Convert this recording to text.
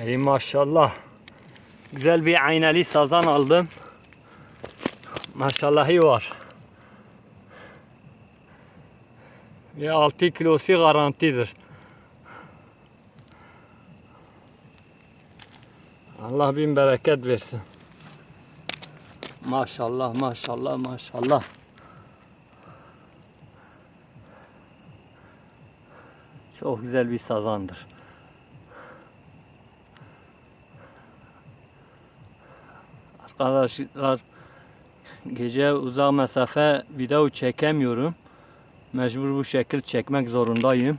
Ey maşallah. Güzel bir ayneli sazan aldım. Maşallahı var. Ve 6 kilosu garantidir. Allah bin bereket versin. Maşallah maşallah maşallah. Çok güzel bir sazandır. Arkadaşlar gece uzak mesafe video çekemiyorum. Mecbur bu şekil çekmek zorundayım.